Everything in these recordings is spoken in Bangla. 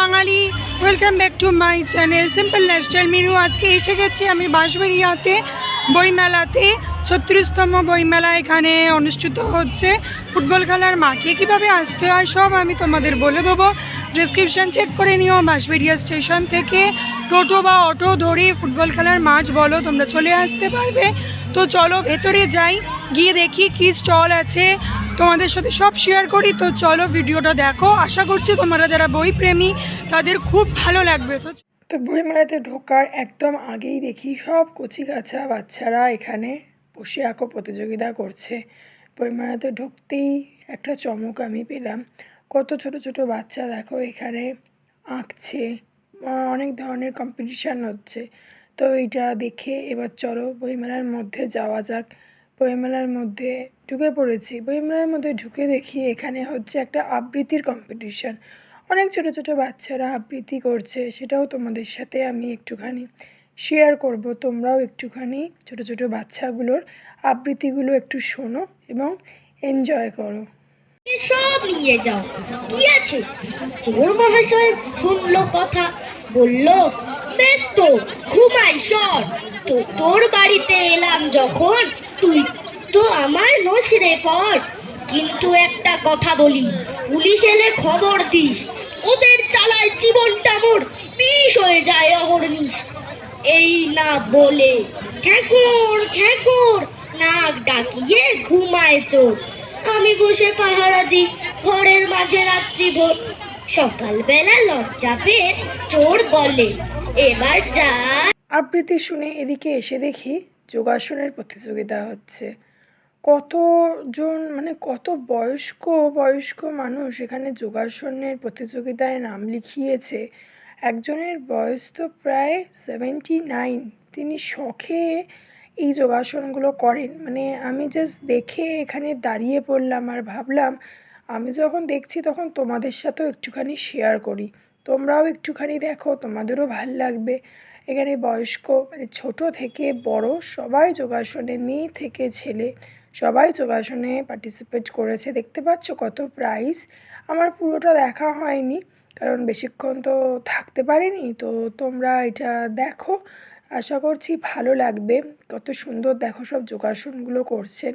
Bengali welcome back to my channel simple lifestyle Minu, আজকে এসে গেছি আমি বাঁশবেরিয়াতে বইমেলাতে, ছত্রিশতম বইমেলা এখানে অনুষ্ঠিত হচ্ছে। ফুটবল খেলার মাঠে কীভাবে আসতে হয় সব আমি তোমাদের বলে দেবো। ডিসক্রিপশান চেক করে নিও বাঁশবেরিয়া স্টেশন থেকে। টোটো বা অটো ধরে ফুটবল খেলার মাঠ বলো, তোমরা চলে আসতে পারবে। তো চলো ভেতরে যাই, গিয়ে দেখি কী স্টল আছে। তোমাদের সাথে সব শেয়ার করি, তো চলো ভিডিওটা দেখো। আশা করছি তোমরা যারা বই প্রেমী তাদের খুব ভালো লাগবে। তো তো বইমেলাতে ঢোকার একদম আগেই দেখি সব কচি কাছা বাচ্চারা এখানে বসে আঁকো প্রতিযোগিতা করছে। বইমেলাতে ঢুকতেই একটা চমক আমি পেলাম। কত ছোট ছোট বাচ্চা দেখো এখানে আঁকছে। অনেক ধরনের কম্পিটিশান হচ্ছে। তো এইটা দেখে এবার চলো বইমেলার মধ্যে যাওয়া যাক। বইমেলার মধ্যে ঢুকে পড়েছি। বইমেলার মধ্যে ঢুকে দেখি এখানে হচ্ছে একটা আবৃত্তির কম্পিটিশান অনেক ছোট ছোট বাচ্চারা আবৃত্তি করছে, সেটাও তোমাদের সাথে আমি একটুখানি শেয়ার করব। তোমরাও একটুখানি ছোট ছোট বাচ্চাগুলোর আবৃত্তিগুলো একটু শোনো এবং এনজয় করো। সব নিয়ে যাও। কি আছে? চোর মহাশয় শুনলো কথা, বলল বেশ তো ঘুমাই সর তো তোর বাড়িতে এলাম যখন, তুই তো আমার নসরে পর। কিন্তু একটা কথা বলি, পুলিশ এলে খবর দিস। ওদের চালায় জীবনটা মোর বিষ হয়ে যায় অহর্নিশ এই না বলে ঠেকুর ঠেকুর, নাক ডাকিয়ে ঘুমায় চোর। আমি বসে পাহারা দিই, ঘরের মাঝে রাত্রি ভোর। সকালবেলা লজ্জা পেয়ে চোর বলে এবার যা। আবৃত্তি শুনে এদিকে এসে দেখি যোগাসনের প্রতিযোগিতা হচ্ছে। কতজন মানে কত বয়স্ক বয়স্ক মানুষ এখানে যোগাসনের প্রতিযোগিতায় নাম লিখিয়েছে। একজনের বয়স তো প্রায় সেভেন্টি নাইন তিনি শখে এই যোগাসনগুলো করেন। মানে আমি জাস্ট দেখে এখানে দাঁড়িয়ে পড়লাম আর ভাবলাম, আমি যখন দেখছি তখন তোমাদের সাথেও একটুখানি শেয়ার করি। তোমরাও একটুখানি দেখো, তোমাদেরও ভালো লাগবে। এখানে বয়স্ক মানে ছোট থেকে বড় সবাই যোগাসনে, মেয়ে থেকে ছেলে সবাই যোগাসনে পার্টিসিপেট করেছে। দেখতে পাচ্ছ কত প্রাইস আমার পুরোটা দেখা হয়নি, কারণ বেশিক্ষণ তো থাকতে পারিনি। তো তোমরা এটা দেখো। আশা করছি ভালো লাগবে। কত সুন্দর দেখো সব যোগাসনগুলো করছেন।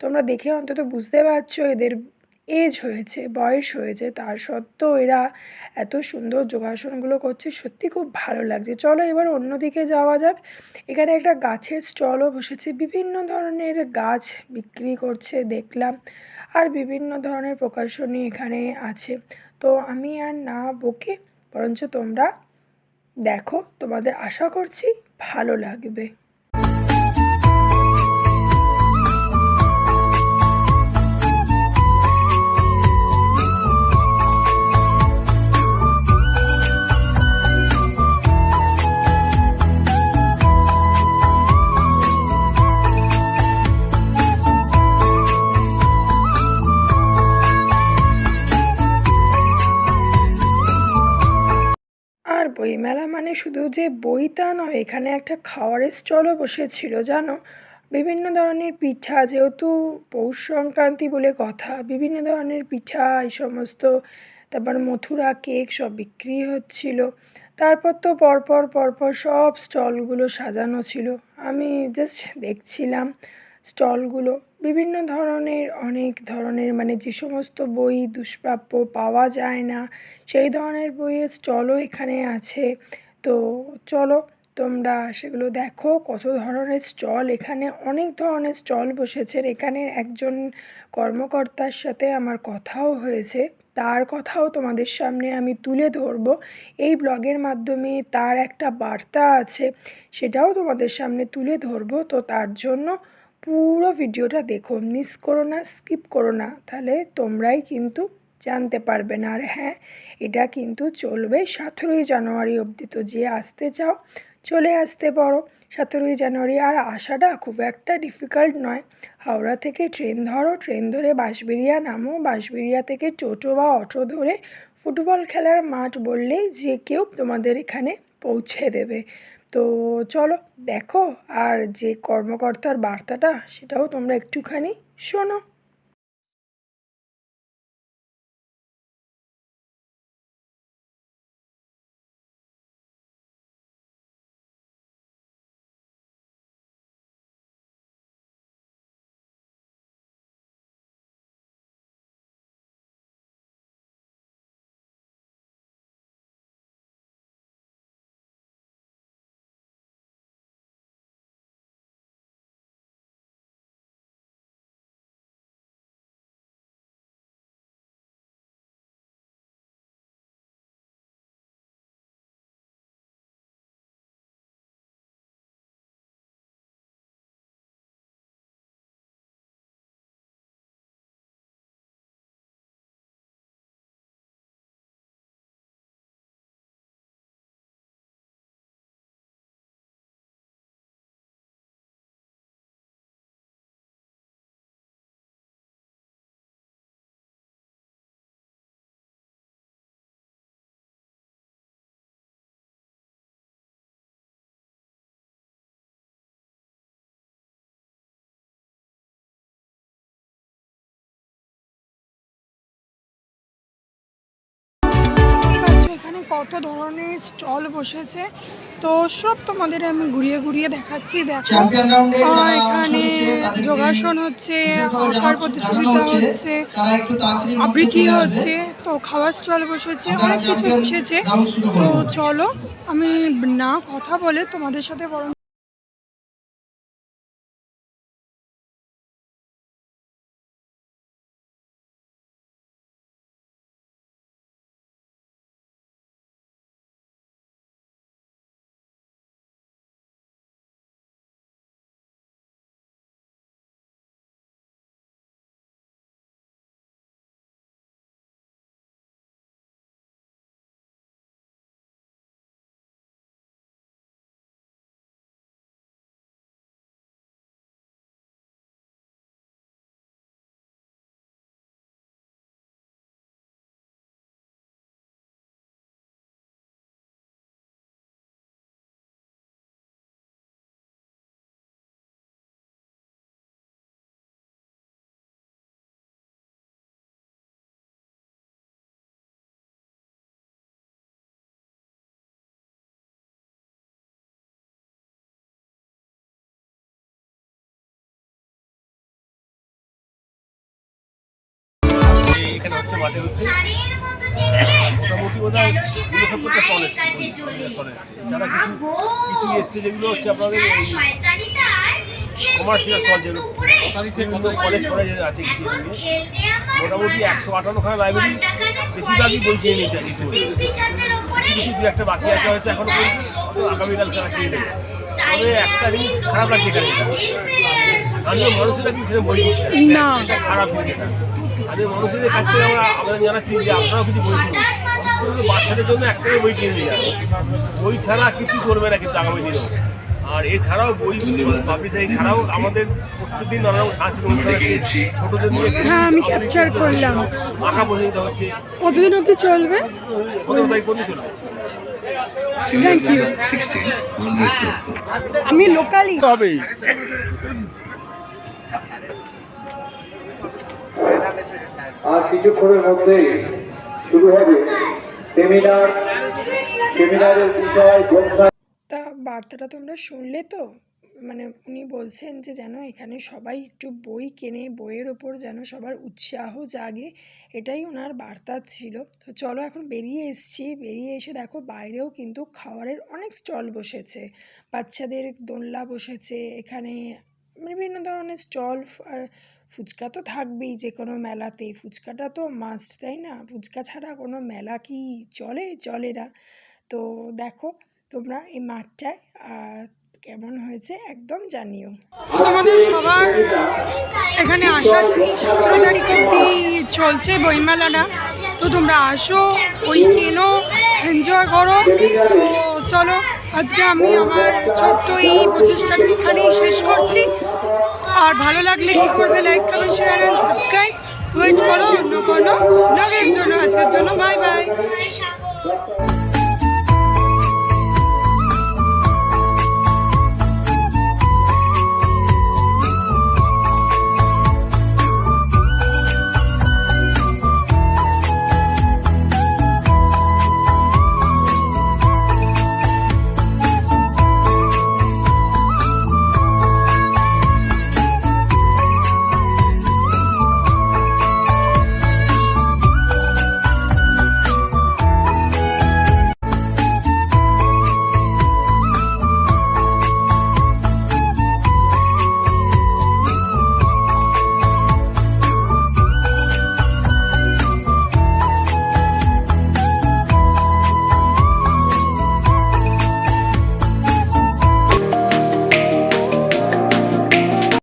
তোমরা দেখে অন্তত বুঝতে পারছ এদের এজ হয়েছে, বয়স হয়েছে, তার সত্ত্বেও এরা এত সুন্দর যোগাসনগুলো করছে, সত্যি খুব ভালো লাগছে। চলো এবার অন্যদিকে যাওয়া যাক। এখানে একটা গাছের স্টলও বসেছে, বিভিন্ন ধরনের গাছ বিক্রি করছে দেখলাম আর বিভিন্ন ধরনের প্রকাশনী এখানে আছে। তো আমি আর না বকে, বরঞ্চ তোমরা দেখো, তোমাদের আশা করছি ভালো লাগবে। বইমেলা মানে শুধু যে বই তা নয়, এখানে একটা খাওয়ারের স্টলও বসেছিল জানো? বিভিন্ন ধরনের পিঠা, যেহেতু পৌষ সংক্রান্তি বলে কথা, বিভিন্ন ধরনের পিঠা, এই সমস্ত, তারপর মথুরা কেক সব বিক্রি হচ্ছিল। তারপর তো পরপর পরপর সব স্টলগুলো সাজানো ছিল। আমি জাস্ট দেখছিলাম স্টলগুলো। বিভিন্ন ধরনের, অনেক ধরনের মানে যে সমস্ত বই দুষ্প্রাপ্য পাওয়া যায় না, সেই ধরনের বইয়ের স্টলও এখানে আছে। তো চলো তোমরা সেগুলো দেখো, কত ধরনের স্টল এখানে, অনেক ধরনের স্টল বসেছে। এখানে একজন কর্মকর্তার সাথে আমার কথাও হয়েছে, তার কথাও তোমাদের সামনে আমি তুলে ধরবো। এই ব্লগের মাধ্যমে তার একটা বার্তা আছে, সেটাও তোমাদের সামনে তুলে ধরবো। তো তার জন্য পুরো ভিডিওটা দেখো মিস করো না স্কিপ করো না, তাহলে তোমরাই কিন্তু জানতে পারবে না। আর হ্যাঁ এটা কিন্তু চলবে সতেরোই জানুয়ারি অবধি, তো যে আসতে চাও, চলে আসতে পারো। সতেরোই জানুয়ারি, আর আসাটা খুব একটা ডিফিকাল্ট নয়। হাওড়া থেকে ট্রেন ধরো, ট্রেন ধরে বাঁশবেরিয়া নামো বাঁশবেরিয়া থেকে টোটো বা অটো ধরে ফুটবল খেলার মাঠ বললেই যে কেউ তোমাদের এখানে পৌঁছে দেবে। তো চলো দেখো আর যে কর্মকর্তার বার্তাটা সেটাও তোমরা একটুখানি শোনো। এখানে কত ধরনের স্টল বসেছে? তো সব তোমাদের আমি ঘুরিয়ে ঘুরিয়ে দেখাচ্ছি দেখো। এখানে যোগাসন হচ্ছে আঁকার প্রতিযোগিতা হচ্ছে। আবৃত্তি হচ্ছে তো খাওয়ার স্টল বসেছে অনেক কিছু বসেছে। তো চলো আমি না কথা বলে তোমাদের সাথে বরং এখানে হচ্ছে মাঠে হচ্ছে। মোটামুটি বোধ হয় ঊনসত্তরটা স্টল এসছে স্টল এসছে। এছাড়া কিছু কিছু এসছে যেগুলো হচ্ছে আপনাদের কমার্শিয়াল স্টল যেগুলো কলেজ কলেজে আছে কিছু মোটামুটি একশো আটান্নখানা লাইব্রেরি বেশিরভাগই বই কিনে নিয়েছে আর কি কিছু কিছু দু একটা বাকি আছে হয়তো এখনও আগামীকাল তারা কিনে নেবে। তবে একটা জিনিস খারাপ লাগছে এখানে স্থানীয় মানুষেরা কিন্তু সেটা বই না। এটা খারাপ জিনিস এটা। স্থানীয় মানুষদের কাছ থেকে আমরা আমরা জানাচ্ছি যে আপনারাও কিছু বই কিনুন। কিন্তু বাচ্চাদের জন্য একটা করে বই কিনে নিয়ে যাবে। বই ছাড়া কিছু করবে না কিন্তু আগামী দিনেও। আর এছাড়াও বই পাবলিশারি ছাড়াও আমাদের প্রত্যেকদিন নানা রকম সাংস্কৃতিক অনুষ্ঠান আছে। ছোটদের নিয়ে হ্যাঁ, আমি capture করলাম। আঁকা প্রতিযোগিতা হচ্ছে। কতদিন অবধি চলবে? পনেরো তারিখ পর্যন্ত চলবে? আমি লোকালি। হবেই আর কিছুক্ষণের মধ্যেই শুরু হবে সেমিনার সেমিনারের বিষয় তা বার্তাটা তোমরা শুনলে তো? মানে উনি বলছেন যে যেন এখানে সবাই একটু বই কেনে, বইয়ের ওপর যেন সবার উৎসাহ জাগে, এটাই ওনার বার্তা ছিল। তো চলো এখন বেরিয়ে এসছি। বেরিয়ে এসে দেখো বাইরেও কিন্তু খাওয়ারের অনেক স্টল বসেছে। বাচ্চাদের দোলনা বসেছে, এখানে বিভিন্ন ধরনের স্টল আর ফুচকা তো থাকবেই যে কোনো মেলাতে। ফুচকাটা তো মাস্ট তাই না? ফুচকা ছাড়া কোনো মেলা কি চলে? চলে না। তো দেখো, তোমরা এই মাঠটায় কেমন হয়েছে একদম জানিও। তোমাদের সবার এখানে আসা সতেরো তারিখ অবধি চলছে বইমেলাটা। তো তোমরা আসো ওই কেনো এনজয় করো। তো চলো আজকে আমি আমার ছোট্ট এই প্রচেষ্টাটা এখানেই শেষ করছি। আর ভালো লাগলে কি করবে like comment share and subscribe wait করো, অন্য কোনো ব্লগের জন্য। আজকের জন্য বাই বাই